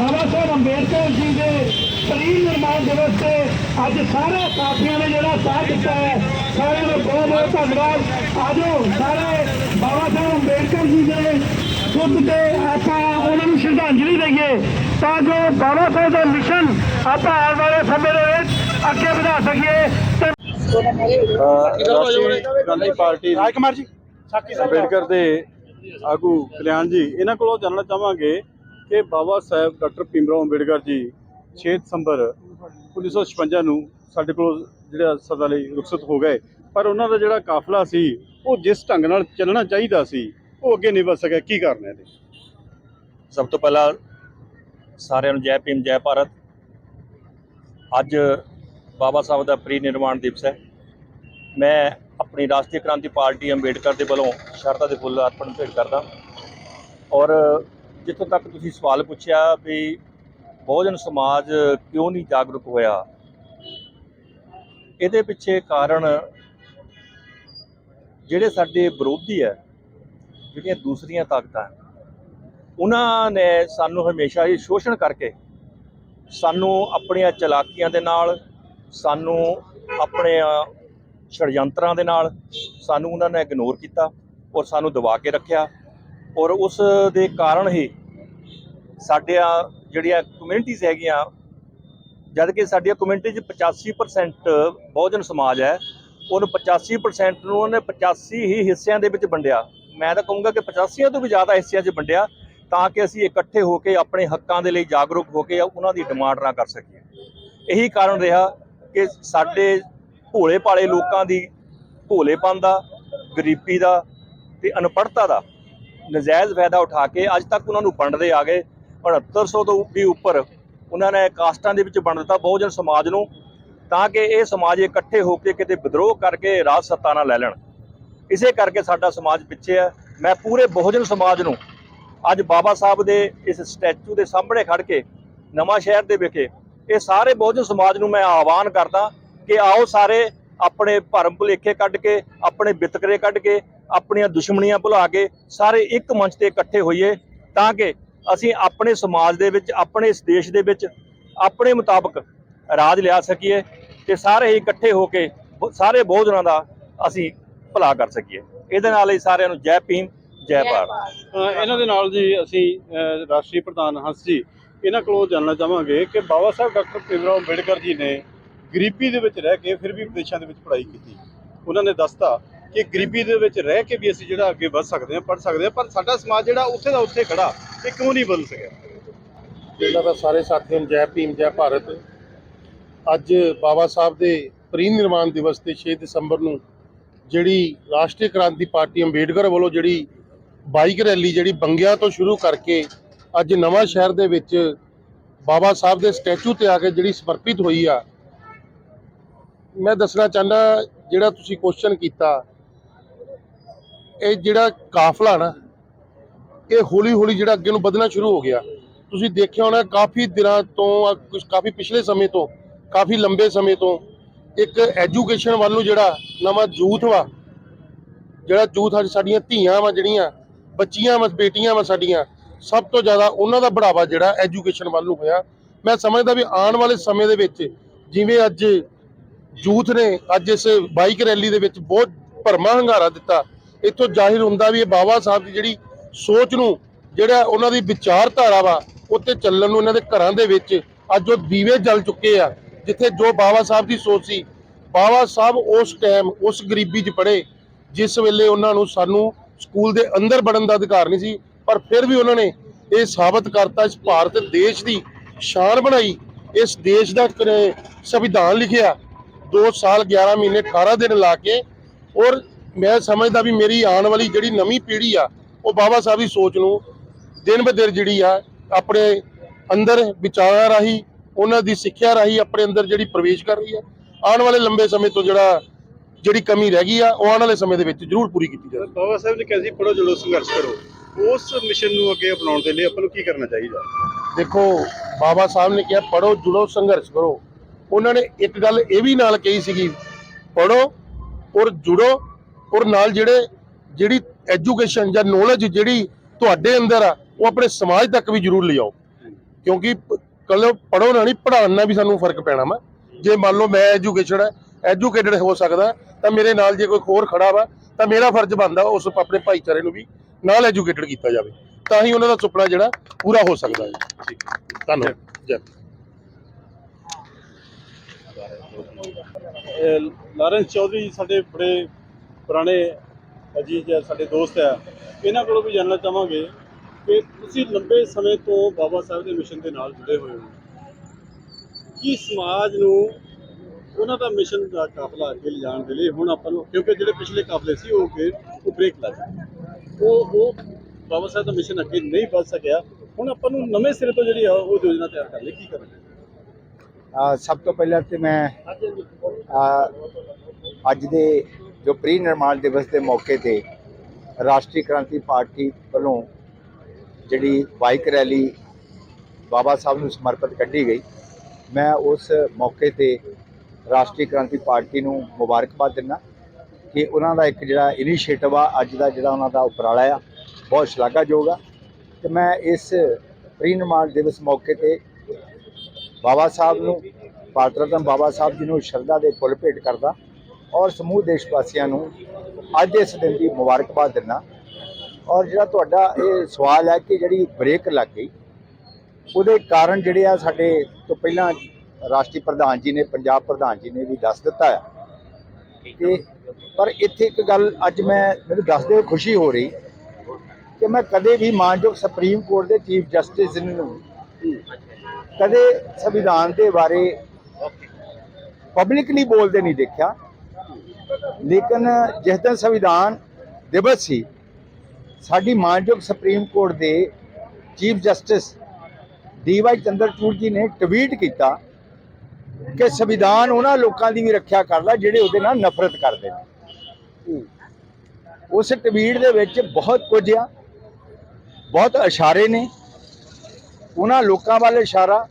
ਅੰਬੇਡਕਰ ਜੀ ਦੇ ਪਰੀ ਨਿਰਮਾਣ ਦਿਵਸ ਤੇ ਅੱਜ ਸਾਰੇ ਸਾਥੀਆਂ ਨੇ ਜਿਹੜਾ ਸਾਥ ਦਿੱਤਾ ਹੈ ਸਾਰਿਆਂ ਦਾ ਬਹੁਤ ਬਹੁਤ ਧੰਨਵਾਦ। ਆਜੋ ਸਾਰੇ ਬਾਬਾ ਸਾਹਿਬ ਅੰਬੇਡਕਰ ਜੀ ਦੇ ਬੁੱਧ ਤੇ ਆਪਾਂ ਉਹਨਾਂ ਨੂੰ ਸ਼ਰਧਾਂਜਲੀ ਦਈਏ ਤਾਂ ਜੋ ਬਾਬਾ ਸਾਹਿਬ ਦਾ ਮਿਸ਼ਨ ਆਪਾਂ ਆਉਣ ਵਾਲੇ ਸਮੇਂ ਦੇ ਵਿੱਚ ਅੱਗੇ ਵਧਾ ਸਕੀਏ ਤੇ ਰਾਸ਼ਟਰੀ ਗਾਂਧੀ ਪਾਰਟੀ ਰਾਜ ਕੁਮਾਰ ਜੀ ਸਾਕੀ ਅੰਬੇਡਕਰ ਦੇ। ਆਗੂ ਕਲਿਆਣ ਜੀ ਇਹਨਾਂ ਕੋਲੋਂ ਜਾਣਨਾ ਚਾਹਾਂਗੇ ਕਿ ਬਾਬਾ ਸਾਹਿਬ ਡਾਕਟਰ ਭੀਮਰਾਓ ਅੰਬੇਡਕਰ ਜੀ 6 ਦਸੰਬਰ 1956 ਨੂੰ ਸਾਡੇ ਕੋਲ ਜਿਹੜਾ ਸਦਾ ਲਈ ਰੁਖਸਤ ਹੋ ਗਏ। ਪਰ ਉਹਨਾਂ ਦਾ ਜਿਹੜਾ ਕਾਫਲਾ ਸੀ, ਉਹ ਜਿਸ ਢੰਗ ਨਾਲ ਚੱਲਣਾ ਚਾਹੀਦਾ ਸੀ, ਉਹ ਅੱਗੇ ਨਹੀਂ ਵਧ ਸਕਿਆ। ਕੀ ਕਾਰਨ ਹੈ ਇਹਦੇ? ਸਭ ਤੋਂ ਪਹਿਲਾਂ ਸਾਰਿਆਂ ਨੂੰ ਜੈ ਭੀਮ, ਜੈ ਭਾਰਤ। ਅੱਜ ਬਾਬਾ ਸਾਹਿਬ ਦਾ ਪ੍ਰੀ ਨਿਰਵਾਣ ਦਿਵਸ ਹੈ। ਮੈਂ ਆਪਣੀ ਰਾਸ਼ਟਰੀ ਕ੍ਰਾਂਤੀ ਪਾਰਟੀ ਅੰਬੇਡਕਰ ਦੇ ਵੱਲੋਂ ਸ਼ਰਧਾ ਦੇ ਫੁੱਲ ਅਰਪਣ ਭੇਟ ਕਰਦਾ। ਔਰ ਜਿੱਥੋਂ ਤੱਕ ਤੁਸੀਂ ਸਵਾਲ ਪੁੱਛਿਆ ਵੀ ਬਹੁਜਨ ਸਮਾਜ ਕਿਉਂ ਨਹੀਂ ਜਾਗਰੂਕ ਹੋਇਆ? ਇਹਦੇ ਪਿੱਛੇ ਕਾਰਨ ਜਿਹੜੇ ਸਾਡੇ ਵਿਰੋਧੀ ਹੈ, ਜਿਹੜੀਆਂ ਦੂਸਰੀਆਂ ਤਾਕਤਾਂ ਉਹਨਾਂ ਨੇ ਸਾਨੂੰ ਹਮੇਸ਼ਾ ਹੀ ਸ਼ੋਸ਼ਣ ਕਰਕੇ ਸਾਨੂੰ ਆਪਣੀਆਂ ਚਲਾਕੀਆਂ ਦੇ ਨਾਲ, ਸਾਨੂੰ ਆਪਣੇ ਛੜਯੰਤਰਾਂ ਦੇ ਨਾਲ ਸਾਨੂੰ ਉਹਨਾਂ ਨੇ ਇਗਨੋਰ ਕੀਤਾ ਔਰ ਸਾਨੂੰ ਦਬਾ ਕੇ ਰੱਖਿਆ। ਔਰ ਉਸ ਦੇ ਕਾਰਨ ਹੀ ਸਾਡੀਆਂ ਜਿਹੜੀਆਂ ਕਮਿਊਨਿਟੀਜ਼ ਹੈਗੀਆਂ, ਜਦ ਕਿ ਸਾਡੀਆਂ ਕਮਿਊਨਿਟੀ 'ਚ 85% ਬਹੁਜਨ ਸਮਾਜ ਹੈ, ਉਹਨੂੰ 85% ਨੂੰ ਉਹਨੇ 85 ਹੀ ਹਿੱਸਿਆਂ ਦੇ ਵਿੱਚ ਵੰਡਿਆ। ਮੈਂ ਤਾਂ ਕਹੂੰਗਾ ਕਿ 85 ਤੋਂ ਵੀ ਜ਼ਿਆਦਾ ਹਿੱਸਿਆਂ 'ਚ ਵੰਡਿਆ, ਤਾਂ ਕਿ ਅਸੀਂ ਇਕੱਠੇ ਹੋ ਕੇ ਆਪਣੇ ਹੱਕਾਂ ਦੇ ਲਈ ਜਾਗਰੂਕ ਹੋ ਕੇ ਉਹਨਾਂ ਦੀ ਡਿਮਾਂਡ ਨਾ ਕਰ ਸਕੀਏ। ਇਹੀ ਕਾਰਨ ਰਿਹਾ ਕਿ ਸਾਡੇ ਭੋਲੇ ਭਾਲੇ ਲੋਕਾਂ ਦੀ ਭੋਲੇਪਨ ਦਾ, ਗਰੀਬੀ ਦਾ ਤੇ ਅਨਪੜ੍ਹਤਾ ਦਾ ਨਜਾਇਜ਼ ਫਾਇਦਾ ਉਠਾ ਕੇ ਅੱਜ ਤੱਕ ਉਹਨਾਂ ਨੂੰ ਵੰਡਦੇ ਆ ਗਏ। 6900 ਤੋਂ ਵੀ ਉੱਪਰ ਉਹਨਾਂ ਨੇ ਕਾਸਟਾਂ ਦੇ ਵਿੱਚ ਵੰਡ ਦਿੱਤਾ ਬਹੁਜਨ ਸਮਾਜ ਨੂੰ, ਤਾਂ ਕਿ ਇਹ ਸਮਾਜ ਇਕੱਠੇ ਹੋ ਕੇ ਕਿਤੇ ਵਿਦਰੋਹ ਕਰਕੇ ਰਾਜ ਸੱਤਾ ਨਾਲ ਲੈ ਲੈਣ। ਇਸੇ ਕਰਕੇ ਸਾਡਾ ਸਮਾਜ ਪਿੱਛੇ ਹੈ। ਮੈਂ ਪੂਰੇ ਬਹੁਜਨ ਸਮਾਜ ਨੂੰ ਅੱਜ ਬਾਬਾ ਸਾਹਿਬ ਦੇ ਇਸ ਸਟੈਚੂ ਦੇ ਸਾਹਮਣੇ ਖੜ ਕੇ, ਨਵਾਂ ਸ਼ਹਿਰ ਦੇ ਵਿਖੇ, ਇਹ ਸਾਰੇ ਬਹੁਜਨ ਸਮਾਜ ਨੂੰ ਮੈਂ ਆਹਵਾਨ ਕਰਦਾ ਕਿ ਆਓ ਸਾਰੇ ਆਪਣੇ ਭਰਮ ਭੁਲੇਖੇ ਕੱਢ ਕੇ, ਆਪਣੇ ਵਿਤਕਰੇ ਕੱਢ ਕੇ ਆਪਣੀਆਂ ਦੁਸ਼ਮਣੀਆਂ ਭੁਲਾ ਕੇ ਸਾਰੇ ਇੱਕ ਮੰਚ ਤੇ ਇਕੱਠੇ ਹੋਈਏ ਤਾਂ ਕਿ ਅਸੀਂ ਆਪਣੇ ਸਮਾਜ ਦੇ ਵਿੱਚ ਆਪਣੇ ਇਸ ਦੇਸ਼ ਦੇ ਵਿੱਚ ਆਪਣੇ ਮੁਤਾਬਕ ਰਾਜ ਲਿਆ ਸਕੀਏ ਤੇ ਸਾਰੇ ਹੀ ਇਕੱਠੇ ਹੋ ਕੇ ਸਾਰੇ ਬਹੁਜਨਾਂ ਦਾ ਅਸੀਂ ਭਲਾ ਕਰ ਸਕੀਏ। ਇਹਦੇ ਨਾਲ ਹੀ ਸਾਰਿਆਂ ਨੂੰ ਜੈ ਭੀਮ ਜੈ ਭਾਰਤ। ਇਹਨਾਂ ਦੇ ਨਾਲ ਜੀ ਅਸੀਂ ਰਾਸ਼ਟਰੀ ਪ੍ਰਧਾਨ ਹੰਸ ਜੀ ਇਹਨਾਂ ਕੋਲੋਂ ਜਾਣਨਾ ਚਾਹਾਂਗੇ ਕਿ ਬਾਬਾ ਸਾਹਿਬ ਡਾਕਟਰ ਭੀਮਰਾਓ ਅੰਬੇਡਕਰ ਜੀ ਨੇ ਗਰੀਬੀ ਦੇ ਵਿੱਚ ਰਹਿ ਕੇ ਫਿਰ ਵੀ ਵਿਦੇਸ਼ਾਂ ਦੇ ਵਿੱਚ ਪੜ੍ਹਾਈ ਕੀਤੀ। ਉਹਨਾਂ ਨੇ ਦੱਸਤਾ ਕਿ ਗਰੀਬੀ ਦੇ ਵਿੱਚ ਰਹਿ ਕੇ ਵੀ ਅਸੀਂ ਜਿਹੜਾ ਅੱਗੇ ਵੱਧ ਸਕਦੇ ਹਾਂ, ਪੜ੍ਹ ਸਕਦੇ ਹਾਂ, ਪਰ ਸਾਡਾ ਸਮਾਜ ਜਿਹੜਾ ਉੱਥੇ ਦਾ ਉੱਥੇ ਖੜਾ ਇਹ ਕਿਉਂ ਨਹੀਂ ਬਦਲ ਸਕਿਆ? ਇਹਨਾਂ ਦਾ ਸਾਰੇ ਸਾਥੀਆਂ ਨੂੰ ਜੈ ਭੀਮ, ਜੈ ਭਾਰਤ। ਅੱਜ ਬਾਬਾ ਸਾਹਿਬ ਦੇ ਪ੍ਰੀ ਨਿਰਮਾਣ ਦਿਵਸ ਤੇ 6 ਦਸੰਬਰ ਨੂੰ ਜਿਹੜੀ ਰਾਸ਼ਟਰੀ ਕ੍ਰਾਂਤੀ ਪਾਰਟੀ ਅੰਬੇਡਕਰ ਵੱਲੋਂ ਜਿਹੜੀ ਬਾਈਕ ਰੈਲੀ ਜਿਹੜੀ ਬੰਗਿਆਂ ਤੋਂ ਸ਼ੁਰੂ ਕਰਕੇ ਅੱਜ ਨਵਾਂ ਸ਼ਹਿਰ ਦੇ ਵਿੱਚ ਬਾਬਾ ਸਾਹਿਬ ਦੇ ਸਟੈਚੂ ਤੇ ਆ ਕੇ ਜਿਹੜੀ ਸਮਰਪਿਤ ਹੋਈ ਆ। ਮੈਂ ਦੱਸਣਾ ਚਾਹੁੰਦਾ ਜਿਹੜਾ ਤੁਸੀਂ ਕੁਐਸਚਨ ਕੀਤਾ ਇਹ ਜਿਹੜਾ ਕਾਫਲਾ ਨਾ, ਇਹ ਹੌਲੀ ਹੌਲੀ ਜਿਹੜਾ ਅੱਗੇ ਨੂੰ ਵਧਣਾ ਸ਼ੁਰੂ ਹੋ ਗਿਆ। ਤੁਸੀਂ ਦੇਖਿਆ ਹੋਣਾ, ਕਾਫੀ ਦਿਨਾਂ ਤੋਂ, ਆ ਕੁਝ ਕਾਫੀ ਪਿਛਲੇ ਸਮੇਂ ਤੋਂ, ਕਾਫੀ ਲੰਬੇ ਸਮੇਂ ਤੋਂ, ਇੱਕ ਐਜੂਕੇਸ਼ਨ ਵੱਲ ਨੂੰ ਜਿਹੜਾ ਨਵਾਂ ਯੂਥ ਵਾ, ਜਿਹੜਾ ਯੂਥ ਅੱਜ ਸਾਡੀਆਂ ਧੀਆਂ ਵਾ ਜਿਹੜੀਆਂ, ਬੱਚੀਆਂ ਵਾ, ਬੇਟੀਆਂ ਵਾ ਸਾਡੀਆਂ, ਸਭ ਤੋਂ ਜ਼ਿਆਦਾ ਉਹਨਾਂ ਦਾ ਬੜਾਵਾ ਜਿਹੜਾ ਐਜੂਕੇਸ਼ਨ ਵੱਲ ਨੂੰ ਹੋਇਆ। ਮੈਂ ਸਮਝਦਾ ਵੀ ਆਉਣ ਵਾਲੇ ਸਮੇਂ ਦੇ ਵਿੱਚ ਜਿਵੇਂ ਅੱਜ ਯੂਥ ਨੇ, ਅੱਜ ਇਸ ਬਾਈਕ ਰੈਲੀ ਦੇ ਵਿੱਚ ਬਹੁਤ ਭਰਮਾ ਹੰਗਾਰਾ ਦਿੱਤਾ ਇੱਥੋਂ ਜ਼ਾਹਿਰ ਹੁੰਦਾ ਵੀ ਇਹ ਬਾਬਾ ਸਾਹਿਬ ਦੀ ਜਿਹੜੀ ਸੋਚ ਨੂੰ, ਜਿਹੜਾ ਉਹਨਾਂ ਦੀ ਵਿਚਾਰਧਾਰਾ ਵਾ ਉੱਤੇ ਚੱਲਣ ਨੂੰ ਇਹਨਾਂ ਦੇ ਘਰਾਂ ਦੇ ਵਿੱਚ ਅੱਜ ਉਹ ਦੀਵੇ ਜਲ ਚੁੱਕੇ ਆ, ਜਿੱਥੇ ਜੋ ਬਾਬਾ ਸਾਹਿਬ ਦੀ ਸੋਚ ਸੀ ਬਾਬਾ ਸਾਹਿਬ ਉਸ ਟਾਈਮ ਉਸ ਗਰੀਬੀ 'ਚ ਪੜੇ ਜਿਸ ਵੇਲੇ ਉਹਨਾਂ ਨੂੰ ਸਾਨੂੰ ਸਕੂਲ ਦੇ ਅੰਦਰ ਵੜਨ ਦਾ ਅਧਿਕਾਰ ਨਹੀਂ ਸੀ, ਪਰ ਫਿਰ ਵੀ ਉਹਨਾਂ ਨੇ ਇਹ ਸਾਬਤ ਕਰਤਾ, ਇਸ ਭਾਰਤ ਦੇਸ਼ ਦੀ ਸ਼ਾਨ ਬਣਾਈ, ਇਸ ਦੇਸ਼ ਦਾ ਸੰਵਿਧਾਨ ਲਿਖਿਆ 2 ਸਾਲ 11 ਮਹੀਨੇ 18 ਦਿਨ ਲਾ ਕੇ, ਔਰ ਮੈਂ ਸਮਝਦਾ ਵੀ ਮੇਰੀ ਆਉਣ ਵਾਲੀ ਜਿਹੜੀ ਨਵੀਂ ਪੀੜ੍ਹੀ ਆ ਉਹ ਬਾਬਾ ਸਾਹਿਬ ਦੀ ਸੋਚ ਨੂੰ ਦਿਨ ਬ ਦਿਨ ਜਿਹੜੀ ਆ ਆਪਣੇ ਅੰਦਰ ਵਿਚਾਰਾਂ ਰਾਹੀਂ ਉਹਨਾਂ ਦੀ ਸਿੱਖਿਆ ਰਾਹੀਂ ਆਪਣੇ ਅੰਦਰ ਜਿਹੜੀ ਪ੍ਰਵੇਸ਼ ਕਰ ਰਹੀ ਆ। ਆਉਣ ਵਾਲੇ ਲੰਬੇ ਸਮੇਂ ਤੋਂ ਜਿਹੜਾ ਜਿਹੜੀ ਕਮੀ ਰਹਿ ਗਈ ਆ ਉਹ ਆਉਣ ਵਾਲੇ ਸਮੇਂ ਦੇ ਵਿੱਚ ਜ਼ਰੂਰ ਪੂਰੀ ਕੀਤੀ ਜਾਵੇ। ਬਾਬਾ ਸਾਹਿਬ ਨੇ ਕਿਹਾ ਸੀ ਪੜੋ ਜਲੋ ਸੰਘਰਸ਼ ਕਰੋ। ਉਸ ਮਿਸ਼ਨ ਨੂੰ ਅੱਗੇ ਅਪਣਾਉਣ ਦੇ ਲਈ ਆਪਾਂ ਨੂੰ ਕੀ ਕਰਨਾ ਚਾਹੀਦਾ? ਦੇਖੋ ਬਾਬਾ ਸਾਹਿਬ ਨੇ ਕਿਹਾ ਪੜੋ ਜੁੜੋ ਸੰਘਰਸ਼ ਕਰੋ। ਉਹਨਾਂ ਨੇ ਇੱਕ ਗੱਲ ਇਹ ਵੀ ਨਾਲ ਕਹੀ ਸੀਗੀ ਪੜੋ ਔਰ ਜੁੜੋ ਔਰ ਨਾਲ ਜਿਹੜੇ, ਜਿਹੜੀ ਐਜੂਕੇਸ਼ਨ ਜਾਂ ਨੌਲੇਜ ਜਿਹੜੀ ਤੁਹਾਡੇ ਅੰਦਰ ਆ, ਉਹ ਆਪਣੇ ਸਮਾਜ ਤੱਕ ਵੀ ਜ਼ਰੂਰ ਲਿਆਓ। ਕਿਉਂਕਿ ਪ- ਪੜੋ ਨਾ ਨਹੀਂ ਪੜ੍ਹਾਉਣ ਨਾਲ ਵੀ ਸਾਨੂੰ ਫ਼ਰਕ ਪੈਣਾ ਵਾ। ਜੇ ਮੰਨ ਲਓ ਮੈਂ ਐਜੂਕੇਸ਼ਨ ਹੈ ਐਜੂਕੇਟਡ ਹੋ ਸਕਦਾ, ਤਾਂ ਮੇਰੇ ਨਾਲ ਜੇ ਕੋਈ ਹੋਰ ਖੜਾ ਵਾ, ਤਾਂ ਮੇਰਾ ਫਰਜ਼ ਬਣਦਾ ਉਸ ਆਪਣੇ ਭਾਈਚਾਰੇ ਨੂੰ ਵੀ ਨਾਲ ਐਜੂਕੇਟਡ ਕੀਤਾ ਜਾਵੇ। ਤਾਂ ਹੀ ਉਹਨਾਂ ਦਾ ਸੁਪਨਾ ਜਿਹੜਾ ਪੂਰਾ ਹੋ ਸਕਦਾ ਹੈ। ਧੰਨਵਾਦ। ਜੈ ਇਹ ਲਾਰੈਂਸ ਚੌਧਰੀ ਸਾਡੇ ਬੜੇ ਪੁਰਾਣੇ ਅਜੀਜ਼ ਹੈ ਸਾਡੇ ਦੋਸਤ ਹੈ ਇਹਨਾਂ ਕੋਲੋਂ ਵੀ ਜਾਣਨਾ ਚਾਹਾਂਗੇ ਕਿ ਤੁਸੀਂ ਲੰਬੇ ਸਮੇਂ ਤੋਂ ਬਾਬਾ ਸਾਹਿਬ ਦੇ ਮਿਸ਼ਨ ਦੇ ਨਾਲ ਜੁੜੇ ਹੋਏ ਹੋ। ਕੀ ਸਮਾਜ ਨੂੰ ਉਹਨਾਂ ਦਾ ਮਿਸ਼ਨ ਦਾ ਕਾਫਲਾ ਅੱਗੇ ਲਿਜਾਣ ਦੇ ਲਈ ਹੁਣ ਆਪਾਂ ਨੂੰ ਕਿਉਂਕਿ ਜਿਹੜੇ ਪਿਛਲੇ ਕਾਫਲੇ ਸੀ ਉਹ ਅੱਗੇ ਉਹ ਬ੍ਰੇਕ ਲੱਗ ਗਏ। ਉਹ ਉਹ ਬਾਬਾ ਸਾਹਿਬ ਦਾ ਮਿਸ਼ਨ ਅੱਗੇ ਨਹੀਂ ਵੱਧ ਸਕਿਆ। ਹੁਣ ਆਪਾਂ ਨੂੰ ਨਵੇਂ ਸਿਰੇ ਤੋਂ ਜਿਹੜੀ ਆ ਉਹ ਯੋਜਨਾ ਤਿਆਰ ਕਰ ਲਈ ਕੀ ਕਰਨਾ ਸਭ ਤੋਂ ਪਹਿਲਾਂ ਤੇ ਮੈਂ ਅੱਜ ਦੇ ਜੋ ਪ੍ਰੀ ਨਿਰਮਾਣ ਦਿਵਸ ਦੇ ਮੌਕੇ ਤੇ ਰਾਸ਼ਟਰੀ ਕ੍ਰਾਂਤੀ ਪਾਰਟੀ ਵੱਲੋਂ ਜਿਹੜੀ ਬਾਈਕ ਰੈਲੀ ਬਾਬਾ ਸਾਹਿਬ ਨੂੰ ਸਮਰਪਿਤ ਕੱਢੀ ਗਈ। ਮੈਂ ਉਸ ਮੌਕੇ ਤੇ ਰਾਸ਼ਟਰੀ ਕ੍ਰਾਂਤੀ ਪਾਰਟੀ ਨੂੰ ਮੁਬਾਰਕਬਾਦ ਦਿੰਦਾ ਕਿ ਉਹਨਾਂ ਦਾ ਇੱਕ ਜਿਹੜਾ ਇਨੀਸ਼ੀਏਟਿਵ ਆ, ਅੱਜ ਦਾ ਜਿਹੜਾ ਉਹਨਾਂ ਦਾ ਉਪਰਾਲਾ ਆ, ਬਹੁਤ ਸ਼ਲਾਘਾਯੋਗ ਆ। ਤੇ ਮੈਂ ਇਸ ਪ੍ਰੀ ਨਿਰਮਾਣ ਦਿਵਸ ਮੌਕੇ ਤੇ ਬਾਬਾ ਸਾਹਿਬ ਨੂੰ ਭਾਰਤ ਰਤਨ ਬਾਬਾ ਸਾਹਿਬ ਜੀ ਨੂੰ ਸ਼ਰਧਾ ਦੇ ਫੁੱਲ ਭੇਟ ਕਰਦਾ ਔਰ ਸਮੂਹ ਦੇਸ਼ ਵਾਸੀਆਂ ਨੂੰ ਅੱਜ ਇਸ ਦਿਨ ਦੀ ਮੁਬਾਰਕਬਾਦ ਦਿੰਦਾ। ਔਰ ਜਿਹੜਾ ਤੁਹਾਡਾ ਇਹ ਸਵਾਲ ਹੈ ਕਿ ਜਿਹੜੀ ਬ੍ਰੇਕ ਲੱਗ ਗਈ, ਉਹਦੇ ਕਾਰਨ ਜਿਹੜੇ ਆ ਸਾਡੇ ਤੋਂ ਪਹਿਲਾਂ ਰਾਸ਼ਟਰੀ ਪ੍ਰਧਾਨ ਜੀ ਨੇ, ਪੰਜਾਬ ਪ੍ਰਧਾਨ ਜੀ ਨੇ ਵੀ ਦੱਸ ਦਿੱਤਾ ਹੈ ਕਿ ਪਰ ਇੱਥੇ ਇੱਕ ਗੱਲ ਅੱਜ ਮੈਂ, ਮੈਨੂੰ ਦੱਸਦੇ ਹੋਏ ਖੁਸ਼ੀ ਹੋ ਰਹੀ ਕਿ ਮੈਂ ਕਦੇ ਵੀ ਮਾਨਯੋਗ ਸੁਪਰੀਮ ਕੋਰਟ ਦੇ ਚੀਫ ਜਸਟਿਸ ਨੂੰ ਕਦੇ ਸੰਵਿਧਾਨ ਦੇ ਬਾਰੇ ਪਬਲਿਕਲੀ ਬੋਲਦੇ ਨਹੀਂ ਦੇਖਿਆ। ਲੇਕਿਨ ਜਿਸ ਦਿਨ ਸੰਵਿਧਾਨ ਦਿਵਸ ਸੀ, ਸਾਡੀ ਮਾਨਯੋਗ ਸੁਪਰੀਮ ਕੋਰਟ ਦੇ chief justice D Y Chandrachud ji ਨੇ ਟਵੀਟ ਕੀਤਾ ਕਿ ਸੰਵਿਧਾਨ ਉਹਨਾਂ ਲੋਕਾਂ ਦੀ ਵੀ ਰੱਖਿਆ ਕਰਦਾ ਜਿਹੜੇ ਉਹਦੇ ਨਾਲ ਨਫ਼ਰਤ ਕਰਦੇ ਨੇ। ਉਸ ਟਵੀਟ ਦੇ ਵਿੱਚ ਬਹੁਤ ਕੁਝ ਆ, ਬਹੁਤ ਇਸ਼ਾਰੇ ਨੇ। ਉਹਨਾਂ ਲੋਕਾਂ ਵੱਲ ਇਸ਼ਾਰਾ,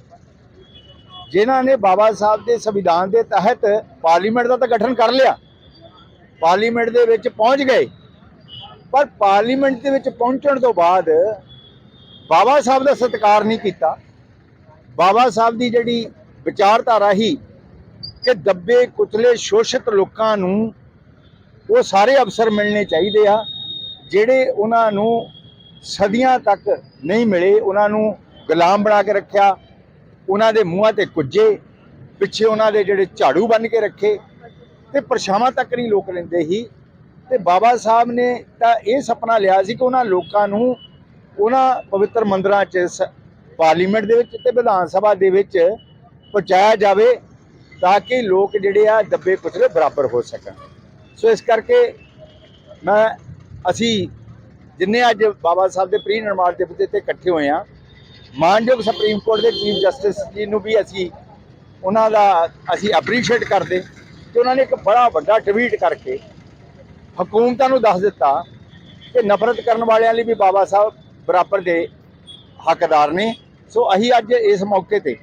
ਜਿਨ੍ਹਾਂ ਨੇ ਬਾਬਾ ਸਾਹਿਬ ਦੇ ਸੰਵਿਧਾਨ ਦੇ ਤਹਿਤ ਪਾਰਲੀਮੈਂਟ ਦਾ ਤਾਂ ਗਠਨ ਕਰ ਲਿਆ। ਪਾਰਲੀਮੈਂਟ ਦੇ ਵਿੱਚ ਪਹੁੰਚ ਗਏ। ਪਰ ਪਾਰਲੀਮੈਂਟ ਦੇ ਵਿੱਚ ਪਹੁੰਚਣ ਤੋਂ ਬਾਅਦ ਬਾਬਾ ਸਾਹਿਬ ਦਾ ਸਤਿਕਾਰ ਨਹੀਂ ਕੀਤਾ। ਬਾਬਾ ਸਾਹਿਬ ਦੀ ਜਿਹੜੀ ਵਿਚਾਰਧਾਰਾ ਹੀ ਕਿ ਦੱਬੇ ਕੁਚਲੇ ਸ਼ੋਸ਼ਿਤ ਲੋਕਾਂ ਨੂੰ ਉਹ ਸਾਰੇ ਅਵਸਰ ਮਿਲਣੇ ਚਾਹੀਦੇ ਆ, ਜਿਹੜੇ ਉਹਨਾਂ ਨੂੰ ਸਦੀਆਂ ਤੱਕ ਨਹੀਂ ਮਿਲੇ, ਉਹਨਾਂ ਨੂੰ ਗੁਲਾਮ ਬਣਾ ਕੇ ਰੱਖਿਆ, ਉਹਨਾਂ ਦੇ ਮੂੰਹਾਂ ਤੇ ਕੁੱਜੇ, ਪਿੱਛੇ ਉਹਨਾਂ ਦੇ ਜਿਹੜੇ ਝਾੜੂ ਬੰਨ ਕੇ ਰੱਖੇ ਤੇ ਪਰਛਾਵਾਂ ਤੱਕ ਨਹੀਂ ਲੋਕ ਲੈਂਦੇ ਹੀ ਤੇ ਬਾਬਾ ਸਾਹਿਬ ਨੇ ਤਾਂ ਇਹ ਸੁਪਨਾ ਲਿਆ ਸੀ ਕਿ ਉਹਨਾਂ ਲੋਕਾਂ ਨੂੰ ਉਹਨਾਂ ਪਵਿੱਤਰ ਮੰਦਰਾਂ 'ਚ ਸ- ਪਾਰਲੀਮੈਂਟ ਦੇ ਵਿੱਚ ਤੇ ਵਿਧਾਨ ਸਭਾ ਦੇ ਵਿੱਚ ਪਹੁੰਚਾਇਆ ਜਾਵੇ ਤਾਂ ਕਿ ਲੋਕ ਜਿਹੜੇ ਆ ਦੱਬੇ ਕੁਚਲੇ ਬਰਾਬਰ ਹੋ ਸਕਣ। ਸੋ ਇਸ ਕਰਕੇ ਮੈਂ, ਅਸੀਂ ਜਿੰਨੇ ਅੱਜ ਬਾਬਾ ਸਾਹਿਬ ਦੇ ਪ੍ਰੀ ਨਿਰਮਾਣ ਦਿਵਸ ਦੇ ਤੇ ਇਕੱਠੇ ਹੋਏ ਆ ਮਾਨਯੋਗ ਸੁਪਰੀਮ ਕੋਰਟ ਦੇ ਚੀਫ ਜਸਟਿਸ ਜੀ ਨੂੰ ਵੀ ਅਸੀਂ ਉਹਨਾਂ ਦਾ, ਅਸੀਂ ਐਪਰੀਸ਼ੀਏਟ ਕਰਦੇ। ਕਿ ਉਹਨਾਂ ਨੇ ਇੱਕ ਬੜਾ ਵੱਡਾ ਟਵੀਟ ਕਰਕੇ ਹਕੂਮਤਾਂ ਨੂੰ ਦੱਸ ਦਿੱਤਾ ਕਿ ਨਫ਼ਰਤ ਕਰਨ ਵਾਲਿਆਂ ਲਈ ਵੀ ਬਾਬਾ ਸਾਹਿਬ ਬਰਾਬਰ ਦੇ ਹੱਕਦਾਰ ਨੇ। ਸੋ ਅਸੀਂ ਅੱਜ ਇਸ ਮੌਕੇ ਤੇ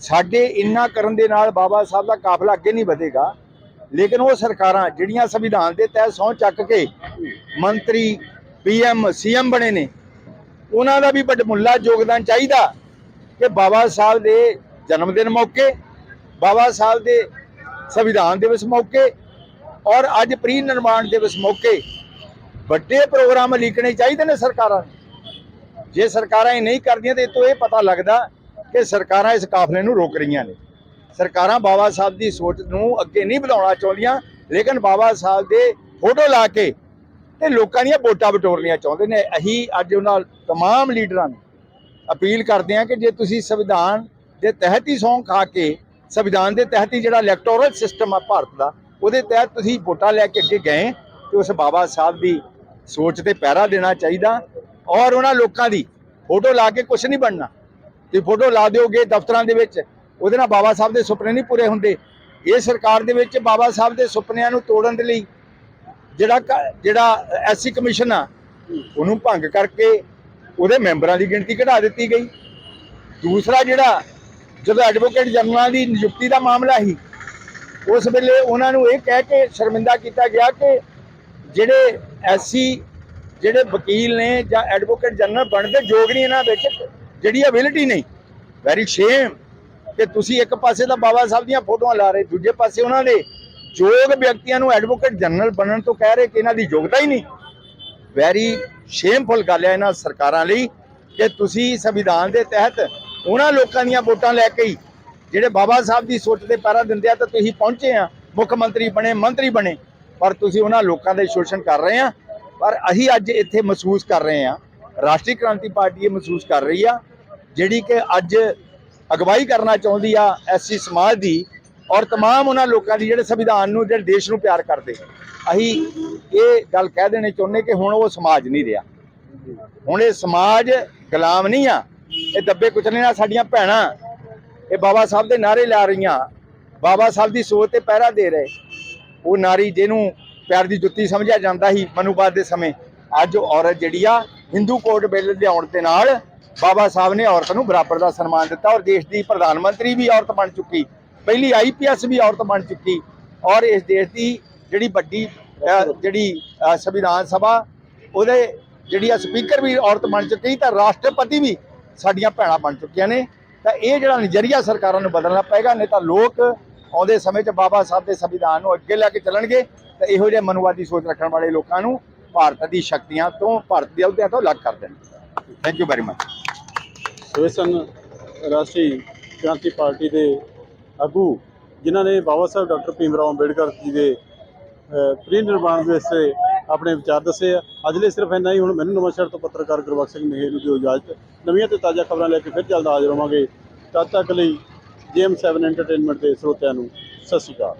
ਸਾਡੇ ਇੰਨਾ ਕਰਨ ਦੇ ਨਾਲ ਬਾਬਾ ਸਾਹਿਬ ਦਾ ਕਾਫਲਾ ਅੱਗੇ ਨਹੀਂ ਵਧੇਗਾ, ਲੇਕਿਨ ਉਹ ਸਰਕਾਰਾਂ ਜਿਹੜੀਆਂ ਸੰਵਿਧਾਨ ਦੇ ਤਹਿਤ ਸਹੁੰ ਚੱਕ ਕੇ ਮੰਤਰੀ, ਪੀਐਮ, ਸੀਐਮ ਬਣੇ ਨੇ, ਉਹਨਾਂ ਦਾ ਵੀ ਵੱਡਮੁੱਲਾ ਯੋਗਦਾਨ ਚਾਹੀਦਾ ਕਿ ਬਾਬਾ ਸਾਹਿਬ ਦੇ ਜਨਮ ਦਿਨ ਮੌਕੇ, ਬਾਬਾ ਸਾਹਿਬ ਦੇ ਸੰਵਿਧਾਨ ਦਿਵਸ ਮੌਕੇ ਔਰ ਅੱਜ ਪ੍ਰੀ ਨਿਰਮਾਣ ਦਿਵਸ ਮੌਕੇ ਵੱਡੇ ਪ੍ਰੋਗਰਾਮ ਲਿਖਣੇ ਚਾਹੀਦੇ ਨੇ ਸਰਕਾਰਾਂ ਨੂੰ ਜੇ ਸਰਕਾਰਾਂ ਇਹ ਨਹੀਂ ਕਰਦੀਆਂ ਤੇ ਇਹ ਤੋਂ ਇਹ ਪਤਾ ਲੱਗਦਾ ਕਿ ਸਰਕਾਰਾਂ ਇਸ ਕਾਫਲੇ ਨੂੰ ਰੋਕ ਰਹੀਆਂ ਨੇ ਸਰਕਾਰਾਂ ਬਾਬਾ ਸਾਹਿਬ ਦੀ ਸੋਚ ਨੂੰ ਅੱਗੇ ਨਹੀਂ ਵਧਾਉਣਾ ਚਾਹੁੰਦੀਆਂ ਲੇਕਿਨ ਬਾਬਾ ਸਾਹਿਬ ਦੇ ਫੋਟੋ ਲਾ ਕੇ ਤੇ ਲੋਕਾਂ ਦੀਆਂ ਵੋਟਾਂ ਬਟੋਰਨੀਆਂ ਚਾਹੁੰਦੇ ਨੇ ਅਸੀਂ ਅੱਜ ਉਹਨਾਂ तमाम ਲੀਡਰਾਂ ਨੂੰ ਅਪੀਲ ਕਰਦੇ ਹਾਂ ਕਿ ਜੇ ਤੁਸੀਂ ਸੰਵਿਧਾਨ ਦੇ ਤਹਿਤ ਹੀ ਸੌਂ ਖਾ ਕੇ ਸੰਵਿਧਾਨ ਦੇ ਤਹਿਤ ਹੀ ਜਿਹੜਾ ਇਲੈਕਟੋਰਲ ਸਿਸਟਮ ਆ ਭਾਰਤ ਦਾ, ਉਹਦੇ ਤਹਿਤ ਤੁਸੀਂ ਵੋਟਾਂ ਲੈ ਕੇ ਅੱਗੇ ਗਏ ਤੇ ਉਸ ਬਾਬਾ ਸਾਹਿਬ ਦੀ ਸੋਚ ਤੇ ਪਹਿਰਾ ਦੇਣਾ ਚਾਹੀਦਾ ਔਰ ਉਹਨਾਂ ਲੋਕਾਂ ਦੀ ਫੋਟੋ ਲਾ ਕੇ ਕੁਝ ਨਹੀਂ ਬਣਨਾ। ਤੇ ਫੋਟੋ ਲਾ ਦਿਓਗੇ ਦਫ਼ਤਰਾਂ ਦੇ ਵਿੱਚ, ਉਹਦੇ ਨਾਲ ਬਾਬਾ ਸਾਹਿਬ ਦੇ ਸੁਪਨੇ ਨਹੀਂ ਪੂਰੇ ਹੁੰਦੇ। ਇਹ ਸਰਕਾਰ ਦੇ ਵਿੱਚ ਬਾਬਾ ਸਾਹਿਬ ਦੇ ਸੁਪਨਿਆਂ ਨੂੰ ਤੋੜਨ ਦੇ ਲਈ ਜਿਹੜਾ ਜਿਹੜਾ ਐਸਸੀ ਕਮਿਸ਼ਨ ਆ, ਉਹਨੂੰ ਭੰਗ ਕਰਕੇ ਉਹਦੇ ਮੈਂਬਰਾਂ ਦੀ ਗਿਣਤੀ ਘਟਾ ਦਿੱਤੀ ਗਈ। ਦੂਸਰਾ ਜਿਹੜਾ ਜਦੋਂ ਐਡਵੋਕੇਟ ਜਨਰਲਾਂ ਦੀ ਨਿਯੁਕਤੀ ਦਾ ਮਾਮਲਾ ਸੀ, ਉਸ ਵੇਲੇ ਉਹਨਾਂ ਨੂੰ ਇਹ ਕਹਿ ਕੇ ਸ਼ਰਮਿੰਦਾ ਕੀਤਾ ਗਿਆ ਕਿ ਜਿਹੜੇ ਐਸੀ ਜਿਹੜੇ ਵਕੀਲ ਨੇ ਜਾਂ ਐਡਵੋਕੇਟ ਜਨਰਲ ਬਣਦੇ ਯੋਗ ਨਹੀਂ ਇਹਨਾਂ ਵਿੱਚ, ਜਿਹੜੀ ਅਬਿਲਿਟੀ ਨਹੀਂ। ਵੈਰੀ ਸ਼ੇਮ ਕਿ ਤੁਸੀਂ ਇੱਕ ਪਾਸੇ ਤਾਂ ਬਾਬਾ ਸਾਹਿਬ ਦੀਆਂ ਫੋਟੋਆਂ ਲਾ ਰਹੇ, ਦੂਜੇ ਪਾਸੇ ਉਹਨਾਂ ਦੇ ਯੋਗ ਵਿਅਕਤੀਆਂ ਨੂੰ ਐਡਵੋਕੇਟ ਜਨਰਲ ਬਣਨ ਤੋਂ ਕਹਿ ਰਹੇ ਕਿ ਇਹਨਾਂ ਦੀ ਯੋਗਤਾ ਹੀ ਨਹੀਂ। ਵੈਰੀ ਸ਼ੇਮਫੁਲ ਗੱਲ ਹੈ ਇਹਨਾਂ ਸਰਕਾਰਾਂ ਲਈ ਕਿ ਤੁਸੀਂ ਸੰਵਿਧਾਨ ਦੇ ਤਹਿਤ ਉਹਨਾਂ ਲੋਕਾਂ ਦੀਆਂ ਵੋਟਾਂ ਲੈ ਕੇ ਹੀ ਜਿਹੜੇ ਬਾਬਾ ਸਾਹਿਬ ਦੀ ਸੋਚ ਦੇ ਪੈਰਾ ਦਿੰਦੇ ਆ ਤਾਂ ਤੁਸੀਂ ਪਹੁੰਚੇ ਆ ਮੁੱਖ ਮੰਤਰੀ ਬਣੇ ਮੰਤਰੀ ਬਣੇ ਪਰ ਤੁਸੀਂ ਉਹਨਾਂ ਲੋਕਾਂ ਦੇ ਸ਼ੋਸ਼ਣ ਕਰ ਰਹੇ ਆ ਪਰ ਅਸੀਂ ਅੱਜ ਇੱਥੇ ਮਹਿਸੂਸ ਕਰ ਰਹੇ ਆ ਰਾਸ਼ਟਰੀ ਕ੍ਰਾਂਤੀ ਪਾਰਟੀ ਇਹ ਮਹਿਸੂਸ ਕਰ ਰਹੀ ਆ ਜਿਹੜੀ ਕਿ ਅੱਜ ਅਗਵਾਈ ਕਰਨਾ ਚਾਹੁੰਦੀ ਆ ਐਸਸੀ ਸਮਾਜ ਦੀ ਔਰ तमाम ਉਹਨਾਂ ਲੋਕਾਂ ਦੀ ਜਿਹੜੇ ਸੰਵਿਧਾਨ ਨੂੰ ਜਿਹੜੇ ਦੇਸ਼ ਨੂੰ ਪਿਆਰ ਕਰਦੇ ਅਸੀਂ ਇਹ ਗੱਲ ਕਹਿ ਦੇਣੀ ਚਾਹੁੰਦੇ ਕਿ ਹੁਣ ਉਹ ਸਮਾਜ ਨਹੀਂ ਰਿਹਾ ਹੁਣ ਇਹ ਸਮਾਜ ਗੁਲਾਮ ਨਹੀਂ ਆ ਇਹ ਦੱਬੇ ਕੁਚਲੇ ਨਾਲ ਸਾਡੀਆਂ ਭੈਣਾਂ, ਇਹ ਬਾਬਾ ਸਾਹਿਬ ਦੇ ਨਾਰੇ ਲਾ ਰਹੀਆਂ। ਬਾਬਾ ਸਾਹਿਬ ਦੀ ਸੋਚ ਤੇ ਪਹਿਰਾ ਦੇ ਰਹੇ। ਉਹ ਨਾਰੀ ਜਿਹਨੂੰ ਪਿਆਰ ਦੀ ਜੁੱਤੀ ਸਮਝਿਆ ਜਾਂਦਾ ਸੀ ਮਨੂਵਾਦ ਦੇ ਸਮੇਂ, ਅੱਜ ਉਹ ਔਰਤ ਜਿਹੜੀ ਆ ਹਿੰਦੂ ਕੋਡ ਬਿੱਲ ਲਿਆਉਣ ਦੇ ਨਾਲ ਬਾਬਾ ਸਾਹਿਬ ਨੇ ਔਰਤ ਨੂੰ ਬਰਾਬਰ ਦਾ ਸਨਮਾਨ ਦਿੱਤਾ ਔਰ ਦੇਸ਼ ਦੀ ਪ੍ਰਧਾਨ ਮੰਤਰੀ ਵੀ ਔਰਤ ਬਣ ਚੁੱਕੀ। ਪਹਿਲੀ ਆਈਪੀਐਸ ਵੀ ਔਰਤ ਬਣ ਚੁੱਕੀ ਔਰ ਇਸ ਦੇਸ਼ ਦੀ ਜਿਹੜੀ ਵੱਡੀ ਜਿਹੜੀ ਸੰਵਿਧਾਨ ਸਭਾ, ਉਹਦੇ ਜਿਹੜੀ ਆ ਸਪੀਕਰ ਵੀ ਔਰਤ ਬਣ ਚੁੱਕੀ ਤਾਂ ਰਾਸ਼ਟਰਪਤੀ ਵੀ ਸਾਡੀਆਂ ਭੈਣਾਂ ਬਣ ਚੁੱਕੀਆਂ ਨੇ, ਤਾਂ ਇਹ ਜਿਹੜਾ ਨਜ਼ਰੀਆ ਸਰਕਾਰਾਂ ਨੂੰ ਬਦਲਣਾ ਪਏਗਾ, ਨਹੀਂ ਤਾਂ ਲੋਕ ਆਉਂਦੇ ਸਮੇਂ 'ਚ ਬਾਬਾ ਸਾਹਿਬ ਦੇ ਸੰਵਿਧਾਨ ਨੂੰ ਅੱਗੇ ਲੈ ਕੇ ਚੱਲਣਗੇ, ਤਾਂ ਇਹੋ ਜਿਹੇ ਮਨੁਵਾਦੀ ਸੋਚ ਰੱਖਣ ਵਾਲੇ ਲੋਕਾਂ ਨੂੰ ਭਾਰਤ ਦੀ ਸ਼ਕਤੀਆਂ ਤੋਂ, ਭਾਰਤ ਦੇ ਅਹੁਦਿਆਂ ਤੋਂ ਅਲੱਗ ਕਰ ਦੇਣਗੇ। Thank you very much so ਇਹ ਸਨ ਰਾਸ਼ਟਰੀ ਕ੍ਰਾਂਤੀ ਪਾਰਟੀ ਦੇ ਆਗੂ, ਜਿਨ੍ਹਾਂ ਨੇ ਬਾਬਾ ਸਾਹਿਬ ਡਾਕਟਰ ਭੀਮ ਰਾਓ ਅੰਬੇਡਕਰ ਜੀ ਦੇ ਪ੍ਰੀ ਨਿਰਮਾਣ ਦੇ ਹਿੱਸੇ ਆਪਣੇ ਵਿਚਾਰ ਦੱਸੇ ਆ। ਅੱਜ ਲਈ ਸਿਰਫ ਇੰਨਾ ਹੀ। ਹੁਣ ਮੈਨੂੰ ਨਵਾਂਸ਼ਹਿਰ ਤੋਂ ਪੱਤਰਕਾਰ ਗੁਰਬਖਸ਼ ਸਿੰਘ ਮਹੇਰ ਨੂੰ ਦਿਓ ਇਜਾਜ਼ਤ। ਨਵੀਆਂ ਤੇ ਤਾਜ਼ਾ ਖਬਰਾਂ ਲੈ ਕੇ ਫਿਰ ਜਲਦ ਹਾਜ਼ਰ ਹੋਵਾਂਗੇ। ਤਦ ਤੱਕ ਲਈ ਜੀਐਮ7 ਐਂਟਰਟੇਨਮੈਂਟ ਦੇ ਸਰੋਤਿਆਂ ਨੂੰ ਸਤਿ ਸ਼੍ਰੀ ਅਕਾਲ।